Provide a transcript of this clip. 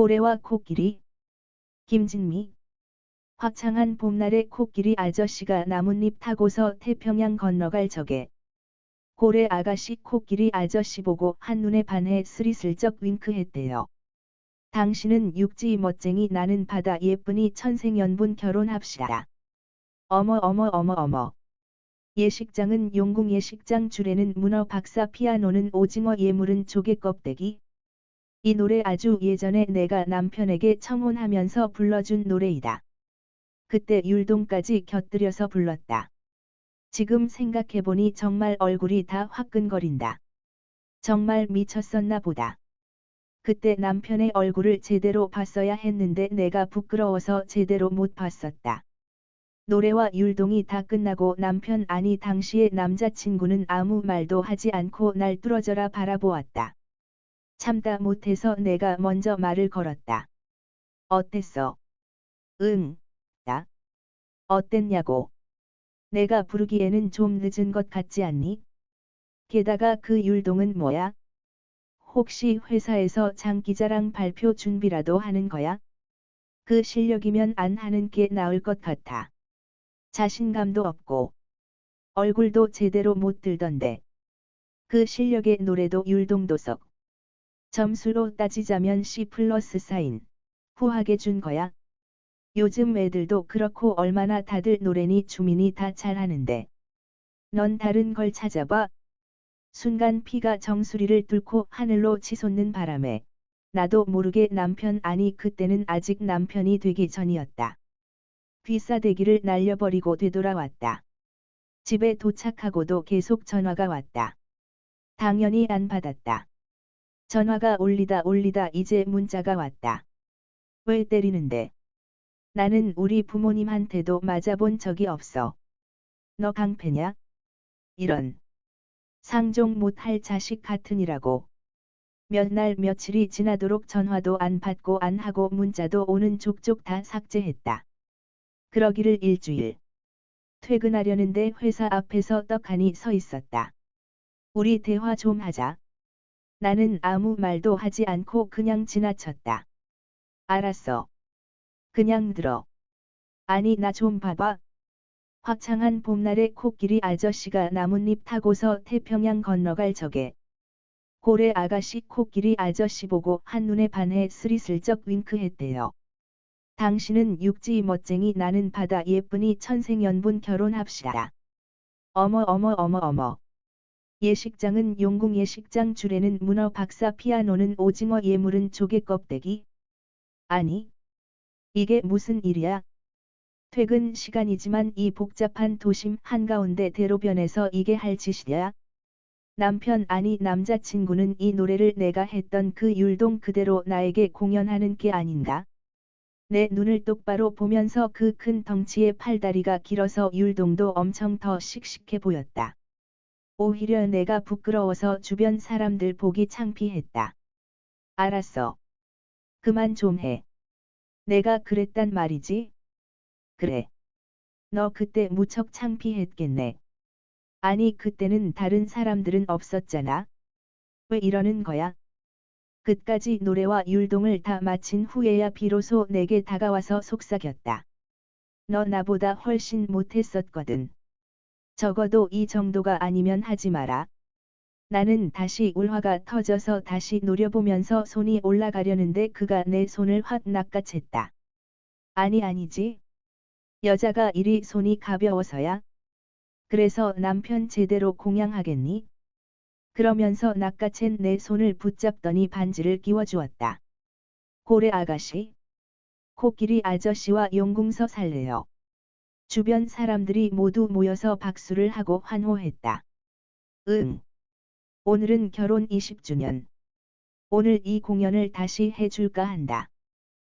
고래와 코끼리 김진미 화창한 봄날에 코끼리 아저씨가 나뭇잎 타고서 태평양 건너갈 적에 고래 아가씨 코끼리 아저씨 보고 한눈에 반해 스리슬쩍 윙크했대요. 당신은 육지 멋쟁이 나는 바다 예쁜이 천생연분 결혼합시다. 어머 어머 어머 어머. 예식장은 용궁 예식장 줄에는 문어 박사 피아노는 오징어 예물은 조개 껍데기. 이 노래 아주 예전에 내가 남편에게 청혼하면서 불러준 노래이다. 그때 율동까지 곁들여서 불렀다. 지금 생각해보니 정말 얼굴이 다 화끈거린다. 정말 미쳤었나 보다. 그때 남편의 얼굴을 제대로 봤어야 했는데 내가 부끄러워서 제대로 못 봤었다. 노래와 율동이 다 끝나고 남편 아니 당시의 남자친구는 아무 말도 하지 않고 날 뚫어져라 바라보았다. 참다 못해서 내가 먼저 말을 걸었다. 어땠어? 응, 나. 어땠냐고. 내가 부르기에는 좀 늦은 것 같지 않니? 게다가 그 율동은 뭐야? 혹시 회사에서 장기자랑 발표 준비라도 하는 거야? 그 실력이면 안 하는 게 나을 것 같아. 자신감도 없고 얼굴도 제대로 못 들던데. 그 실력의 노래도 율동도 썩. 점수로 따지자면 C 플러스 사인. 후하게 준 거야. 요즘 애들도 그렇고 얼마나 다들 노래니 춤이니 다 잘하는데. 넌 다른 걸 찾아봐. 순간 피가 정수리를 뚫고 하늘로 치솟는 바람에 나도 모르게 남편 아니 그때는 아직 남편이 되기 전이었다. 귀싸대기를 날려버리고 되돌아왔다. 집에 도착하고도 계속 전화가 왔다. 당연히 안 받았다. 전화가 올리다 올리다 이제 문자가 왔다. 왜 때리는데? 나는 우리 부모님한테도 맞아본 적이 없어. 너 강패냐? 이런. 상종 못할 자식 같으니라고. 몇 날 며칠이 지나도록 전화도 안 받고 안 하고 문자도 오는 족족 다 삭제했다. 그러기를 일주일. 퇴근하려는데 회사 앞에서 떡하니 서 있었다. 우리 대화 좀 하자. 나는 아무 말도 하지 않고 그냥 지나쳤다. 알았어. 그냥 들어. 아니 나 좀 봐봐. 화창한 봄날에 코끼리 아저씨가 나뭇잎 타고서 태평양 건너갈 적에 고래 아가씨 코끼리 아저씨 보고 한눈에 반해 스리슬쩍 윙크했대요. 당신은 육지 멋쟁이 나는 바다 예쁜이 천생연분 결혼합시다. 어머 어머 어머 어머. 예식장은 용궁 예식장 줄에는 문어 박사 피아노는 오징어 예물은 조개 껍데기. 아니. 이게 무슨 일이야? 퇴근 시간이지만 이 복잡한 도심 한가운데 대로변에서 이게 할 짓이야? 남편 아니 남자친구는 이 노래를 내가 했던 그 율동 그대로 나에게 공연하는 게 아닌가? 내 눈을 똑바로 보면서 그 큰 덩치의 팔다리가 길어서 율동도 엄청 더 씩씩해 보였다. 오히려 내가 부끄러워서 주변 사람들 보기 창피했다. 알았어. 그만 좀 해. 내가 그랬단 말이지? 그래. 너 그때 무척 창피했겠네. 아니 그때는 다른 사람들은 없었잖아. 왜 이러는 거야? 끝까지 노래와 율동을 다 마친 후에야 비로소 내게 다가와서 속삭였다. 너 나보다 훨씬 못했었거든. 적어도 이 정도가 아니면 하지 마라. 나는 다시 울화가 터져서 다시 노려보면서 손이 올라가려는데 그가 내 손을 확 낚아챘다. 아니 아니지. 여자가 이리 손이 가벼워서야. 그래서 남편 제대로 공양하겠니? 그러면서 낚아챈 내 손을 붙잡더니 반지를 끼워주었다. 고래 아가씨. 코끼리 아저씨와 용궁서 살래요. 주변 사람들이 모두 모여서 박수를 하고 환호했다. 응. 오늘은 결혼 20주년. 오늘 이 공연을 다시 해줄까 한다.